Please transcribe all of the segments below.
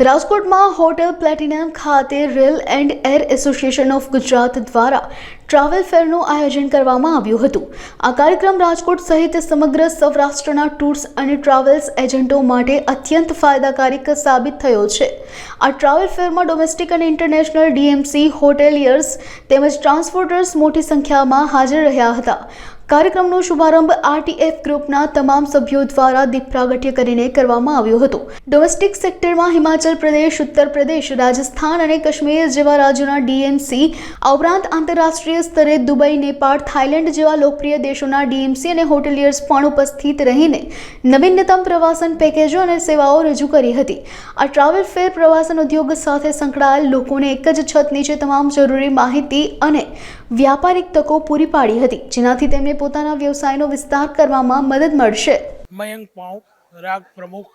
રાજકોટમાં hotel platinum ખાતે rail and air association of Gujarat દ્વારા ટ્રાવેલ ફેરનું આયોજન કરવામાં આવ્યું હતું. આ કાર્યક્રમ રાજકોટ સહિત સમગ્ર સૌરાષ્ટ્રના ટૂર્સ અને ટ્રાવેલ્સ એજન્ટો માટે અત્યંત ફાયદાકારક સાબિત થયો છે. આ ટ્રાવેલ ફેરમાં ડોમેસ્ટિક અને ઇન્ટરનેશનલ ડીએમસી હોટેલિયર્સ તેમજ ટ્રાન્સપોર્ટર્સ મોટી સંખ્યામાં હાજર રહ્યા હતા. કાર્યક્રમનો શુભારંભ આરટીએફ ગ્રુપના તમામ સભ્યો દ્વારા દીપ પ્રાગટ્ય કરીને કરવામાં આવ્યો હતો. ડોમેસ્ટિક સેક્ટરમાં હિમાચલ પ્રદેશ, ઉત્તર પ્રદેશ, રાજસ્થાન અને કાશ્મીર જેવા રાજ્યોના ડીએમસી, આ ઉપરાંત આંતરરાષ્ટ્રીય સ્તરે દુબઈ, નેપાળ, થાઇલેન્ડ જેવા લોકપ્રિય દેશોના ડીએમસી અને હોટેલિયર્સ પણ ઉપસ્થિત રહીને નવીનતમ પ્રવાસન પેકેજો અને સેવાઓ રજૂ કરી હતી. આ ટ્રાવેલ ફેર પ્રવાસન ઉદ્યોગ સાથે સંકળાયેલ લોકોને એક જ છત નીચે તમામ જરૂરી માહિતી અને વ્યાપારિક તકો પૂરી પાડી હતી, જેનાથી તેમને પોતાના વ્યવસાયનો વિસ્તાર કરવામાં મદદ મળશે. મયંક પાઉ, રાગ પ્રમુખ.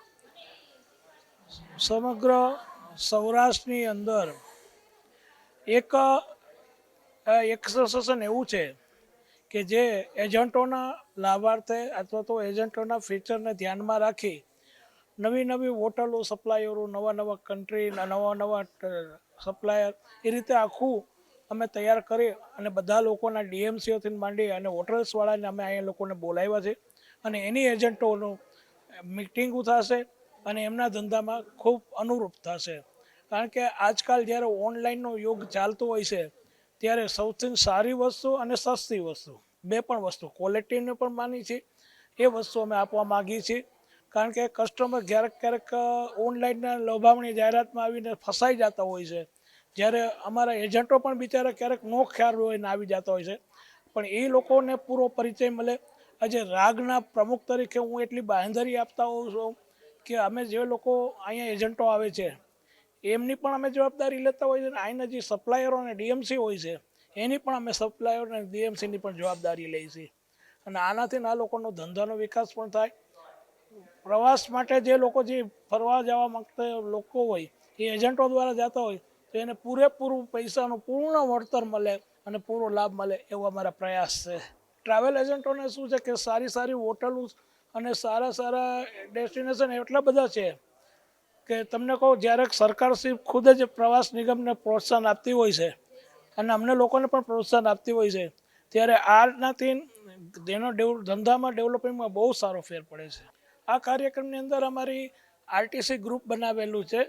સમગ્ર સૌરાષ્ટ્રની અંદર એક એક્સરસેશન એવું છે કે જે એજન્ટોના લાભાર્થે અથવા તો એજન્ટોના ફીચરને ધ્યાનમાં રાખી નવી નવી હોટલો, સપ્લાયરો, નવા નવા કન્ટ્રી નવા નવા સપ્લાયર એ રીતે આખું અમે તૈયાર કરી અને બધા લોકોના ડીએમસીઓથી માંડી અને હોટલ્સવાળાને અમે અહીંયા લોકોને બોલાવ્યા છે. અને એની એજન્ટોનું મિટિંગો થશે અને એમના ધંધામાં ખૂબ અનુરૂપ થશે. કારણ કે આજકાલ જ્યારે ઓનલાઈનનો યુગ ચાલતો હોય છે, ત્યારે સૌથી સારી વસ્તુ અને સસ્તી વસ્તુ, બે પણ વસ્તુ, ક્વોલિટીને પણ માની છે, એ વસ્તુ અમે આપવા માગીએ છીએ. કારણ કે કસ્ટમર ક્યારેક ક્યારેક ઓનલાઈનના લોભામણી જાહેરાતમાં આવીને ફસાઈ જતા હોય છે. જ્યારે અમારા એજન્ટો પણ બિચારા ક્યારેક નો ખ્યાલ હોય ને આવી જતા હોય છે. પણ એ લોકોને પૂરો પરિચય મળે. આજે રાગના પ્રમુખ તરીકે હું એટલી બાંધરી આપતા હોઉં છું કે અમે જે લોકો અહીંયા એજન્ટો આવે છે, એમની પણ અમે જવાબદારી લેતા હોય છે અને અહીંના જે સપ્લાયરો અને ડીએમસી હોય છે, એની પણ અમે સપ્લાયર અને ડીએમસીની પણ જવાબદારી લઈએ છીએ. અને આનાથી આ લોકોનો ધંધાનો વિકાસ પણ થાય. પ્રવાસ માટે જે લોકો જે ફરવા જવા માંગતા લોકો હોય, એ એજન્ટો દ્વારા જતા હોય તો એને પૂરેપૂરું પૈસાનું પૂર્ણ વળતર મળે અને પૂરો લાભ મળે એવો અમારા પ્રયાસ છે. ટ્રાવેલ એજન્ટોને શું છે કે સારી સારી હોટલો અને સારા સારા ડેસ્ટિનેશન એટલા બધા છે કે તમને કહું જ્યારે સરકારશ્રી ખુદ જ પ્રવાસ નિગમને પ્રોત્સાહન આપતી હોય છે અને અમને લોકોને પણ પ્રોત્સાહન આપતી હોય છે, ત્યારે આનાથી તેનો ડેવ, ધંધામાં ડેવલપિંગમાં બહુ સારો ફેર પડે છે. આ કાર્યક્રમની અંદર અમારી આરટીસી ગ્રુપ બનાવેલું છે.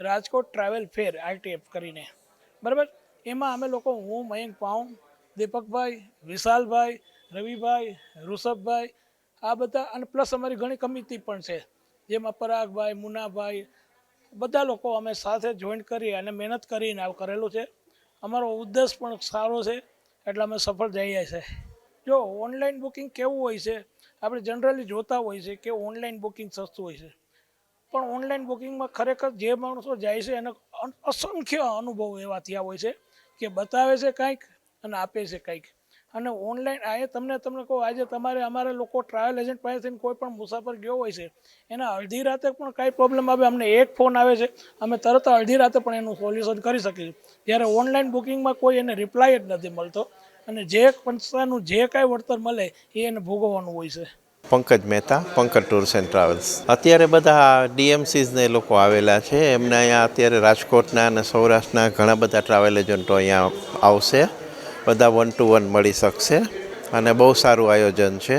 રાજકોટ ટ્રાવેલ ફેર આઈટીએફ કરીને. બરાબર? એમાં અમે લોકો, હું, મયંક પાઉં, દીપકભાઈ, વિશાલભાઈ, રવિભાઈ, ઋષભભાઈ, આ બધા, અને પ્લસ અમારી ઘણી કમિટી પણ છે. જેમાં પરાગભાઈ મુનાભાઈ, બધા લોકો અમે સાથે જોઈન કરી અને મહેનત કરીને આ કરેલું છે. અમારો ઉદ્દેશ પણ સારો છે, એટલે અમે સફળ જઈએ છે. જો ઓનલાઈન બુકિંગ કેવું હોય છે, આપણે જનરલી જોતા હોય છે કે ઓનલાઈન બુકિંગ સસ્તું હોય છે. પણ ઓનલાઈન બુકિંગમાં ખરેખર જે માણસો જાય છે, એને અસંખ્ય અનુભવ એવા થયા હોય છે કે બતાવે છે કંઈક અને આપે છે કંઈક. અને ઓનલાઈન આ તમને તમને કહું, આજે તમારે અમારે લોકો ટ્રાવેલ એજન્ટ પાસેથી કોઈ પણ મુસાફર ગયો હોય છે, એના અડધી રાતે પણ કાંઈ પ્રોબ્લેમ આવે, અમને એક ફોન આવે છે, અમે તરત અડધી રાતે પણ એનું સોલ્યુશન કરી શકીએ જ્યારે ઓનલાઈન બુકિંગમાં કોઈ એને રિપ્લાય જ નથી મળતો અને જે પૈસાનું જે કાંઈ વળતર મળે એ એને ભોગવવાનું હોય છે. Pankaj Mehta, Pankaj tours and travels. અત્યારે બધા ડીએમસીઝને એ લોકો આવેલા છે. એમને અહીંયા અત્યારે રાજકોટના અને સૌરાષ્ટ્રના ઘણા બધા ટ્રાવેલ એજન્ટો અહીંયા આવશે. બધા વન ટુ વન મળી શકશે અને બહુ સારું આયોજન છે.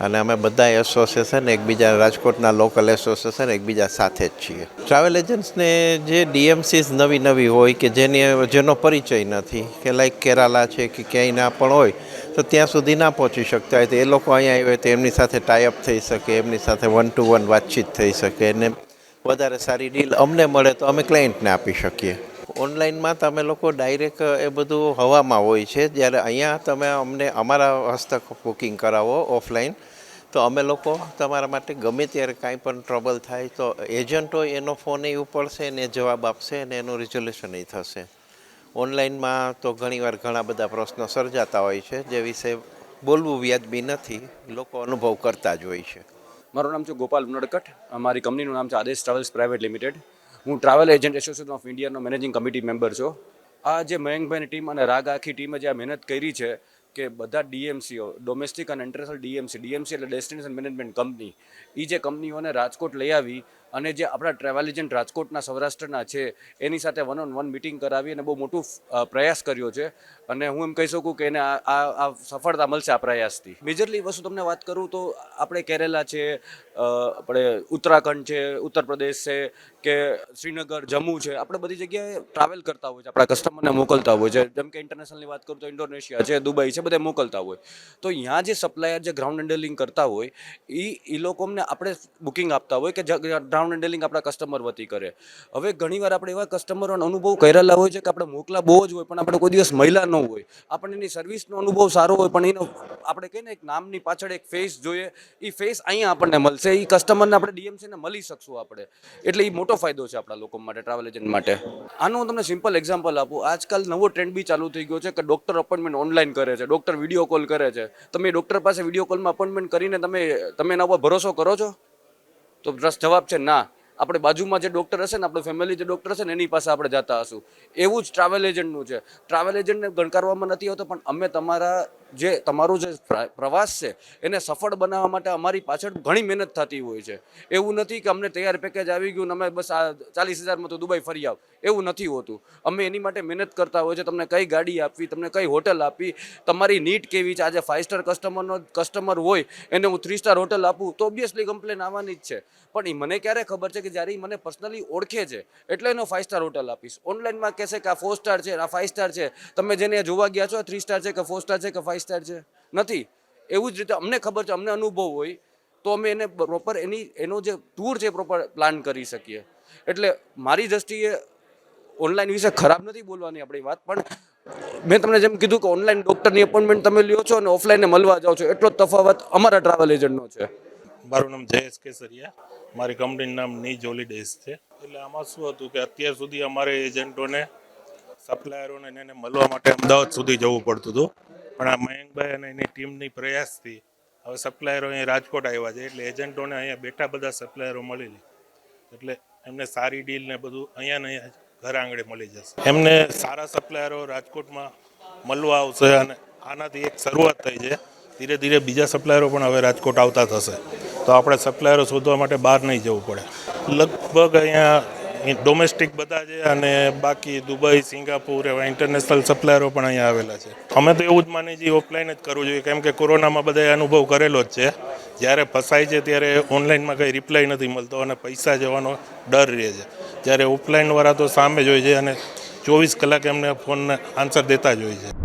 અને અમે બધા એસોસિએશન એકબીજા રાજકોટના લોકલ એસોસિએશન એકબીજા સાથે જ છીએ. ટ્રાવેલ એજન્ટ્સને જે ડીએમસીઝ નવી નવી હોય કે જેની જેનો પરિચય નથી, કે લાઈક કેરાલા છે કે ક્યાંય ના પણ હોય તો ત્યાં સુધી ના પહોંચી શકતા હોય તો એ લોકો અહીંયા આવે તો એમની સાથે ટાઈઅપ થઈ શકે, એમની સાથે વન ટુ વન વાતચીત થઈ શકે અને વધારે સારી ડીલ અમને મળે તો અમે ક્લાયન્ટને આપી શકીએ. ઓનલાઈનમાં તમે લોકો ડાયરેક્ટ એ બધું હવામાં હોય છે. જ્યારે અહીંયા તમે અમને અમારા હસ્તક બુકિંગ કરાવો ઓફલાઈન તો અમે લોકો તમારા માટે ગમે ત્યારે કાંઈ પણ ટ્રબલ થાય તો એજન્ટ હોય એનો ફોન એ ઉપડશે ને એ જવાબ આપશે અને એનું રિઝોલ્યુશન એ થશે. ઓનલાઈનમાં તો ઘણીવાર ઘણા બધા પ્રશ્નો સર્જાતા હોય છે, જે વિશે બોલવું વ્યાજબી નથી, લોકો અનુભવ કરતા જ હોય છે. મારું નામ છે ગોપાલ ઉનડકટ, અમારી કંપનીનું નામ છે આદેશ ટ્રાવેલ્સ પ્રાઇવેટ લિમિટેડ. હું ટ્રાવેલ એજન્ટ એસોસિએશન ઓફ ઇન્ડિયાનો મેનેજિંગ કમિટી મેમ્બર છું. આ જે મયંકભાઈની ટીમ અને રાગ આખી ટીમે જે આ મહેનત કરી છે કે બધા ડીએમસીઓ, ડોમેસ્ટિક અને ઇન્ટરનેશનલ ડીએમસી ડીએમસી એટલે ડેસ્ટિનેશન મેનેજમેન્ટ કંપની એ જે કંપનીઓને રાજકોટ લઈ આવી અને જે આપણા ટ્રાવેલ એજન્ટ રાજકોટના સૌરાષ્ટ્રના છે, એની સાથે વન ઓન વન મિટિંગ કરાવી અને બહુ મોટું પ્રયાસ કર્યો છે. અને હું એમ કહી શકું કે એને આ આ સફળતા મળશે આ પ્રયાસથી. મેજરલી વસ્તુ તમને વાત કરું તો આપણે કેરેલા છે આપણે ઉત્તરાખંડ છે ઉત્તર પ્રદેશ છે, કે શ્રીનગર, જમ્મુ છે. આપણે બધી જગ્યાએ ટ્રાવેલ કરતા હોય છે, આપણા કસ્ટમરને મોકલતા હોય છે. જેમ કે ઇન્ટરનેશનલની વાત કરું તો ઇન્ડોનેશિયા છે, દુબઈ છે, બધે મોકલતા હોય. તો અહીંયા જે સપ્લાયર જે ગ્રાઉન્ડ હેન્ડલિંગ કરતા હોય એ એ લોકોને આપણે બુકિંગ આપતા હોય કે ગ્રાઉન્ડ હેન્ડલિંગ આપણા કસ્ટમર વતી કરે. હવે ઘણીવાર આપણે એવા કસ્ટમરોનો અનુભવ કરેલા હોય છે કે આપણે મોકલા બહુ જ હોય, પણ આપણે કોઈ દિવસ મહિલા ન હોય. આપણને એની સર્વિસનો અનુભવ સારો હોય, પણ એનો આપણે કહીએ ને એક નામની પાછળ એક ફેસ જોઈએ. એ ફેસ અહીંયા આપણને મળશે. એ કસ્ટમરને આપણે ડીએમસીને મળી શકશું આપણે. એટલે એ મોટો ફાયદો છે આપણા લોકો માટે ટ્રાવેલ એજન્ટ માટે. આનું હું તમને સિમ્પલ એક્ઝામ્પલ આપું. આજકાલ નવો ટ્રેન્ડ બી ચાલુ થઈ ગયો છે કે ડૉક્ટર અપોઇન્ટમેન્ટ ઓનલાઈન કરે છે ડૉક્ટર વીડિયો કોલ કરે છે. તમે ડૉક્ટર પાસે વીડિયો કોલમાં અપોઇન્ટમેન્ટ કરીને તમે તમે એના ઉપર ભરોસો કરો છો? તો જવાબ છે ના. આપણે બાજુમાં જે ડૉક્ટર હશે ને, આપણું ફેમિલી જે ડૉક્ટર હશે ને, એની પાસે આપણે જતા હશું. એવું જ ટ્રાવેલ એજન્ટનું છે. ટ્રાવેલ એજન્ટને ગણકારવામાં નથી આવતો, પણ અમે તમારા જે તમારો જે પ્રવાસ છે, એને સફળ બનાવવા માટે અમારી પાછળ ઘણી મહેનત થતી હોય છે. એવું નથી કે અમને તૈયાર પેકેજ આવી ગયું અમે બસ આ ચાલીસ હજારમાં તો દુબઈ ફરી આવ. એવું નથી હોતું. અમે એની માટે મહેનત કરતા હોય છે, તમને કઈ ગાડી આપવી, તમને કઈ હોટલ આપવી, તમારી નીટ કેવી છે, આજે ફાઇવ સ્ટાર કસ્ટમરનો કસ્ટમર હોય, એને હું થ્રી સ્ટાર હોટલ આપું, તો ઓબ્વિયસલી કમ્પ્લેન આવવાની જ છે. પણ એ મને ક્યારે ખબર છે કે જ્યારે મને પર્સનલી ઓળખે છે, એટલે એનો ફાઇવ સ્ટાર હોટલ આપીશ. ઓનલાઈનમાં કહેશે કે આ ફોર સ્ટાર છે, આ ફાઇવ સ્ટાર છે, તમે જેને જોવા ગયા છો થ્રી સ્ટાર છે કે ફોર સ્ટાર છે કે ફાઇવ સ્ટાર છે? નથી. એવું જ રીતે અમને ખબર છે, અમને અનુભવ હોય, તો અમે એને પ્રોપર એની, એનો જે ટૂર છે પ્રોપર પ્લાન કરી શકીએ. એટલે મારી દ્રષ્ટિએ ઓનલાઈન વિશે ખરાબ નથી બોલવાની આપણી વાત, પણ મેં તમને જેમ કીધું કે ઓનલાઈન ડૉક્ટરની અપોઇન્ટમેન્ટ તમે લ્યો છો અને ઓફલાઈને મળવા જાઓ છો, એટલો તફાવત અમારા ટ્રાવેલ એજન્ટનો છે. મારું નામ જયેશ કેસરિયા. મારી કંપનીનું નામની જોલી ડેસ છે. એટલે આમાં શું હતું કે અત્યાર સુધી અમારે એજન્ટોને સપ્લાયરોને એને મળવા માટે અમદાવાદ સુધી જવું પડતું હતું. પણ આ મયંકભાઈ અને એની ટીમની પ્રયાસથી હવે સપ્લાયરો અહીંયા રાજકોટ આવ્યા છે. એટલે એજન્ટોને અહીંયા બેઠા બધા સપ્લાયરો મળી લે. એટલે એમને સારી ડીલ ને બધું અહીંયા ને અહીંયા ઘર આંગળે મળી જશે. એમને સારા સપ્લાયરો રાજકોટમાં મળવા આવશે અને આનાથી એક શરૂઆત થઈ છે. ધીરે ધીરે બીજા સપ્લાયરો પણ હવે રાજકોટ આવતા થશે. તો આપણે સપ્લાયરો શોધવા માટે બહાર નહીં જવું પડે. લગભગ અહીંયા ડોમેસ્ટિક બધા છે અને બાકી દુબઈ, સિંગાપુર એવા ઇન્ટરનેશનલ સપ્લાયરો પણ અહીંયા આવેલા છે. અમે તો એવું જ માની છીએ ઓફલાઈન જ કરવું જોઈએ. કેમ કે કોરોનામાં બધાએ અનુભવ કરેલો જ છે. જ્યારે ફસાય છે ત્યારે ઓનલાઈનમાં કંઈ રિપ્લાય નથી મળતો અને પૈસા જવાનો ડર રહે છે. જ્યારે ઓફલાઈનવાળા તો સામે જ હોય છે અને ચોવીસ કલાક એમને ફોનને આન્સર દેતા જ હોય છે.